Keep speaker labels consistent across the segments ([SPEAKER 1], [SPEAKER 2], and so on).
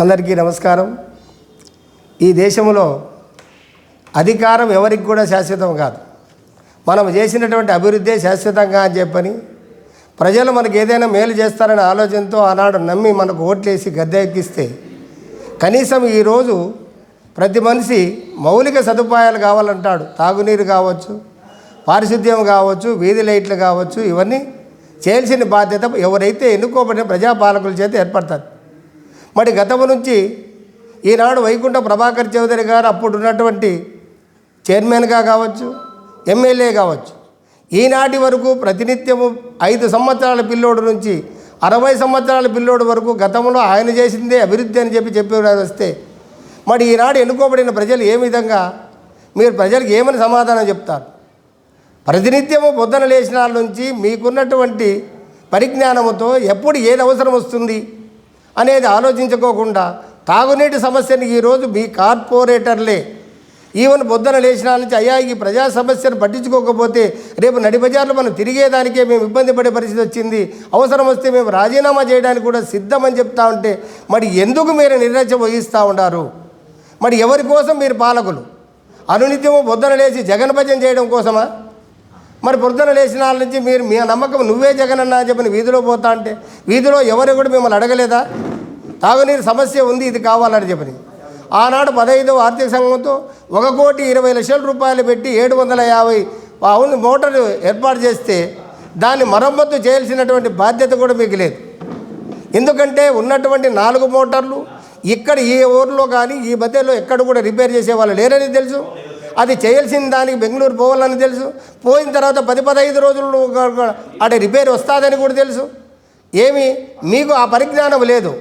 [SPEAKER 1] అందరికీ నమస్కారం. ఈ దేశంలో అధికారం ఎవరికి కూడా శాశ్వతం కాదు. మనం చేసినటువంటి అభివృద్ధి శాశ్వతంగా అని చెప్పని ప్రజలు మనకు ఏదైనా మేలు చేస్తారనే ఆలోచనతో ఆనాడు నమ్మి మనకు ఓట్లేసి గద్దె ఎక్కిస్తే కనీసం ఈరోజు ప్రతి మనిషి మౌలిక సదుపాయాలు కావాలంటాడు. తాగునీరు కావచ్చు పారిశుద్ధ్యం కావచ్చు వీధి లైట్లు కావచ్చు ఇవన్నీ చేయాల్సిన బాధ్యత ఎవరైతే ఎన్నుకోబడిన ప్రజాపాలకుల చేత ఏర్పడతారు. మరి గతం నుంచి ఈనాడు వైకుంఠ ప్రభాకర్ చౌదరి గారు అప్పుడు ఉన్నటువంటి చైర్మన్గా కావచ్చు ఎమ్మెల్యే కావచ్చు ఈనాటి వరకు ప్రతినిత్యము ఐదు సంవత్సరాల పిల్లోడు నుంచి అరవై సంవత్సరాల పిల్లోడు వరకు గతంలో ఆయన చేసిందే అభివృద్ధి అని చెప్పి చెప్పేవారు వస్తే మరి ఈనాడు ఎన్నుకోబడిన ప్రజలు ఏ విధంగా మీరు ప్రజలకు ఏమని సమాధానం చెప్తారు? ప్రతినిత్యము పొద్దున లేచిన నుంచి మీకున్నటువంటి పరిజ్ఞానముతో ఎప్పుడు ఏది అవసరం వస్తుంది? అనేది ఆలోచించుకోకుండా తాగునీటి సమస్యని ఈరోజు మీ కార్పొరేటర్లే. ఈవెన్ బొద్దన లేచిన నుంచి అయ్యా ఈ ప్రజా సమస్యను పట్టించుకోకపోతే రేపు నడిబజార్లు మనం తిరిగేదానికే మేము ఇబ్బంది పడే పరిస్థితి వచ్చింది. అవసరం వస్తే మేము రాజీనామా చేయడానికి కూడా సిద్ధమని చెప్తా ఉంటే మరి ఎందుకు మీరు నిర్లక్ష్యం వహిస్తూ ఉన్నారు మరి ఎవరి కోసం మీరు పాలకులు? అనునిత్యము బొద్దన లేచి జగన్ భజన చేయడం కోసమా? మరి పొద్దున లేచిన వాళ్ళ నుంచి మీరు మీ నమ్మకం నువ్వే జగన్ అన్నా అని చెప్పిన వీధిలో పోతా అంటే వీధిలో ఎవరు కూడా మిమ్మల్ని అడగలేదా? తాగునీరు సమస్య ఉంది ఇది కావాలని చెప్పని. ఆనాడు పదహైదవ ఆర్థిక సంఘంతో ఒక కోటి ఇరవై లక్షల రూపాయలు పెట్టి ఏడు వందల యాభై అవును మోటారు ఏర్పాటు చేస్తే దాన్ని మరమ్మతు చేయాల్సినటువంటి బాధ్యత కూడా మీకు లేదు. ఎందుకంటే ఉన్నటువంటి నాలుగు మోటార్లు ఇక్కడ ఈ ఊర్లో కానీ ఈ మధ్యలో ఎక్కడ కూడా రిపేర్ చేసే వాళ్ళు లేరని తెలుసు. అది చేయాల్సిన దానికి బెంగళూరు పోవాలని తెలుసు. పోయిన తర్వాత పది పదహైదు రోజుల్లో అటు రిపేర్ వస్తుందని కూడా తెలుసు. ఏమి? మీకు ఆ పరిజ్ఞానం లేదు.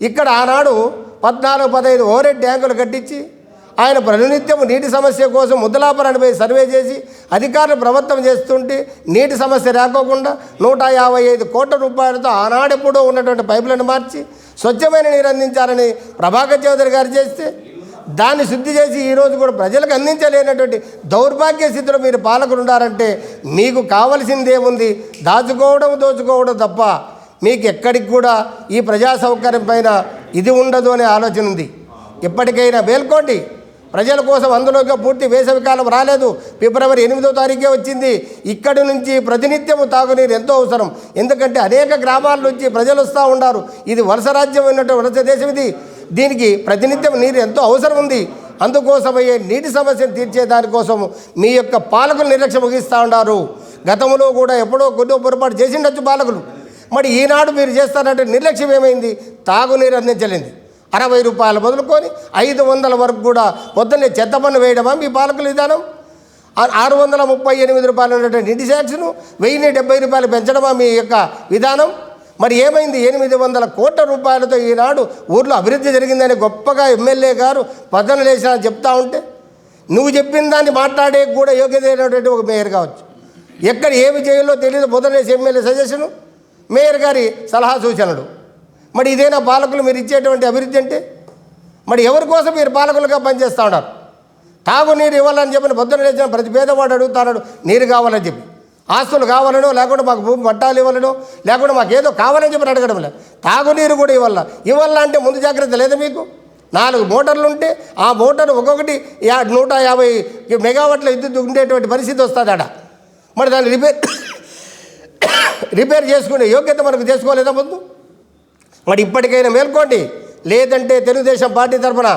[SPEAKER 1] ఇక్కడ ఆనాడు పద్నాలుగు పదహైదు ఓవరెడ్ ట్యాంకులు కట్టించి ఆయన ప్రతినిత్యం నీటి సమస్య కోసం ముద్దలాపురాన్ని పోయి సర్వే చేసి అధికారులు ప్రభుత్వం చేస్తుంటే నీటి సమస్య రాకోకుండా నూట యాభై ఐదు కోట్ల రూపాయలతో ఆనాడెప్పుడో ఉన్నటువంటి పైపులను మార్చి స్వచ్ఛమైన నీరు అందించాలని ప్రభాకర్ చౌదరి గారు చేస్తే దాన్ని శుద్ధి చేసి ఈరోజు కూడా ప్రజలకు అందించలేనటువంటి దౌర్భాగ్య స్థితిలో మీరు పాలకులు ఉన్నారంటే మీకు కావలసింది ఏముంది? దాచుకోవడం దోచుకోవడం తప్ప మీకు ఎక్కడికి కూడా ఈ ప్రజా సౌకర్యం పైన ఇది ఉండదు అనే ఆలోచన ఉంది. ఎప్పటికైనా మేల్కోండి. ప్రజల కోసం అందులోకి పూర్తి వేసవికాలం రాలేదు. ఫిబ్రవరి ఎనిమిదో తారీఖే వచ్చింది. ఇక్కడి నుంచి ప్రతినిత్యము తాగునీరు ఎంతో అవసరం. ఎందుకంటే అనేక గ్రామాల నుంచి ప్రజలు వస్తూ ఉన్నారు. ఇది వలస రాజ్యం ఉన్నటువంటి వలస దేశం ఇది. దీనికి ప్రతినిత్యం నీరు ఎంతో అవసరం ఉంది. అందుకోసమయ్యే నీటి సమస్యను తీర్చే దానికోసం మీ యొక్క పాలకులు నిర్లక్ష్యం ముగిస్తూ ఉన్నారు. గతంలో కూడా ఎప్పుడో కొద్దిగా పొరపాటు చేసిండొచ్చు పాలకులు. మరి ఈనాడు మీరు చేస్తారంటే నిర్లక్ష్యం ఏమైంది? తాగునీరు అందించలేంది. అరవై రూపాయలు మొదలుకొని ఐదు వందల వరకు కూడా పొద్దున్నే చెత్త పన్ను వేయడమా మీ పాలకుల విధానం? ఆరు వందల ముప్పై ఎనిమిది రూపాయలు ఉన్నటువంటి నీటి ట్యాక్స్ను వెయ్యి డెబ్బై రూపాయలు పెంచడమా మీ యొక్క విధానం? మరి ఏమైంది? ఎనిమిది వందల కోట్ల రూపాయలతో ఈనాడు ఊర్లో అభివృద్ధి జరిగిందని గొప్పగా ఎమ్మెల్యే గారు పదన లేచిన చెప్తా ఉంటే నువ్వు చెప్పిన దాన్ని మాట్లాడే కూడా యోగ్యతైనటువంటి ఒక మేయర్ కావచ్చు. ఎక్కడ ఏమి చేయాలో తెలియదు. బుధనేసి ఎమ్మెల్యే సజెషను మేయర్ గారి సలహా సూచనలు. మరి ఇదేనా పాలకులు మీరు ఇచ్చేటువంటి అభివృద్ధి అంటే? మరి ఎవరి కోసం మీరు పాలకులుగా పనిచేస్తూ ఉన్నారు? తాగునీరు ఇవ్వాలని చెప్పిన పొద్దున లేచిన ప్రతి పేదవాడు అడుగుతాడు నీరు కావాలని చెప్పి. ఆస్తులు కావాలనో లేకుండా మాకు భూమి పట్టాలు ఇవ్వాలనో లేకుండా మాకు ఏదో కావాలని చెప్పి అడగడం లేదు. తాగునీరు కూడా ఇవ్వాల. ఇవ్వాలంటే ముందు జాగ్రత్త లేదా మీకు? నాలుగు మోటార్లు ఉంటే ఆ మోటార్ ఒక్కొక్కటి యా నూట యాభై మెగావాట్ల విద్యుత్ ఉండేటువంటి పరిస్థితి వస్తుంది ఆడ. మరి దాన్ని రిపేర్ రిపేర్ చేసుకునే యోగ్యత మనకు చేసుకోలేదా ముందు? మరి ఇప్పటికైనా మేల్కోండి. లేదంటే తెలుగుదేశం పార్టీ తరఫున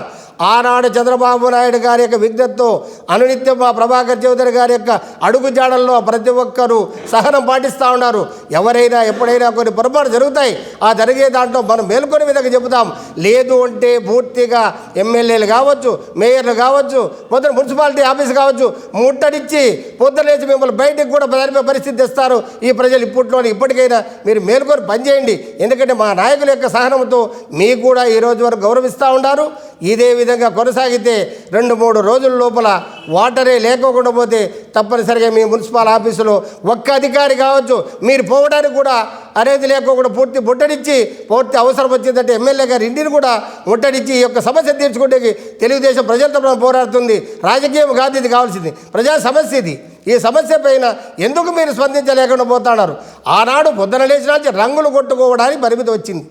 [SPEAKER 1] ఆనాడు చంద్రబాబు నాయుడు గారి యొక్క విజ్ఞతతో అనునిత్యం మా ప్రభాకర్ చౌదరి గారి యొక్క అడుగుజాడల్లో ప్రతి ఒక్కరూ సహనం పాటిస్తూ ఉన్నారు. ఎవరైనా ఎప్పుడైనా కొన్ని పొరపాటు జరుగుతాయి ఆ జరిగే దాంట్లో మనం మేల్కొని విధంగా చెబుతాం. లేదు అంటే పూర్తిగా ఎమ్మెల్యేలు కావచ్చు మేయర్లు కావచ్చు మొత్తం మున్సిపాలిటీ ఆఫీస్ కావచ్చు ముట్టడిచ్చి పొద్దులేసి మిమ్మల్ని బయటకు కూడా జరిపే పరిస్థితి తెస్తారు. ఈ ప్రజలు ఇప్పట్లోనే ఇప్పటికైనా మీరు మేల్కొని పనిచేయండి. ఎందుకంటే మా నాయకుల యొక్క సహనంతో మీకు కూడా ఈ రోజు వరకు గౌరవిస్తూ ఉన్నారు. ఇదే విధంగా కొనసాగితే రెండు మూడు రోజుల లోపల వాటరే లేకోకుండా పోతే తప్పనిసరిగా మీ మున్సిపల్ ఆఫీసులో ఒక్క అధికారి కావచ్చు. మీరు పోవడానికి కూడా అనేది లేకోకుండా పూర్తి ముట్టడిచ్చి పూర్తి అవసరం వచ్చిందంటే ఎమ్మెల్యే గారి ఇంటిని కూడా ముట్టడిచ్చి ఈ యొక్క సమస్య తీర్చుకుంటే తెలుగుదేశం ప్రజలతో పోరాడుతుంది. రాజకీయం కాదు ఇది కావాల్సింది. ప్రజా సమస్య ఇది. ఈ సమస్య పైన ఎందుకు మీరు స్పందించలేకుండా పోతున్నారు? ఆనాడు పొద్దున లేచిన రంగులు కొట్టుకోవడానికి పరిమితి వచ్చింది.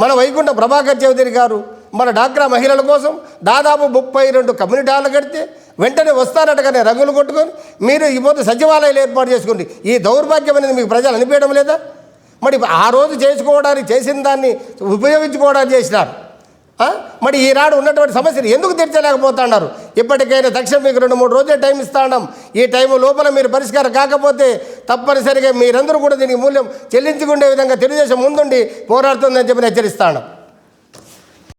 [SPEAKER 1] మన వైకుంఠ ప్రభాకర్ చౌదరి గారు మన డాక్రా మహిళల కోసం దాదాపు ముప్పై రెండు కమ్యూనిటీ హాళ్ళు కడితే వెంటనే వస్తారట కానీ రంగులు కొట్టుకొని మీరు ఈ సచివాలయాలు ఏర్పాటు చేసుకోండి. ఈ దౌర్భాగ్యం అనేది మీకు ప్రజలు అనిపించడం లేదా? మరి ఆ రోజు చేసుకోవడానికి చేసిన దాన్ని ఉపయోగించుకోవడానికి చేసినారు. మరి ఈనాడు ఉన్నటువంటి సమస్యను ఎందుకు తీర్చలేకపోతున్నారు? ఇప్పటికైనా తక్షణం మీకు రెండు మూడు రోజులు టైం ఇస్తాం ఈ టైం లోపల మీరు పరిష్కారం కాకపోతే తప్పనిసరిగా మీరందరూ కూడా దీనికి మూల్యం చెల్లించుకునే విధంగా తెలుగుదేశం ముందుండి పోరాడుతుందని చెప్పి హెచ్చరిస్తాను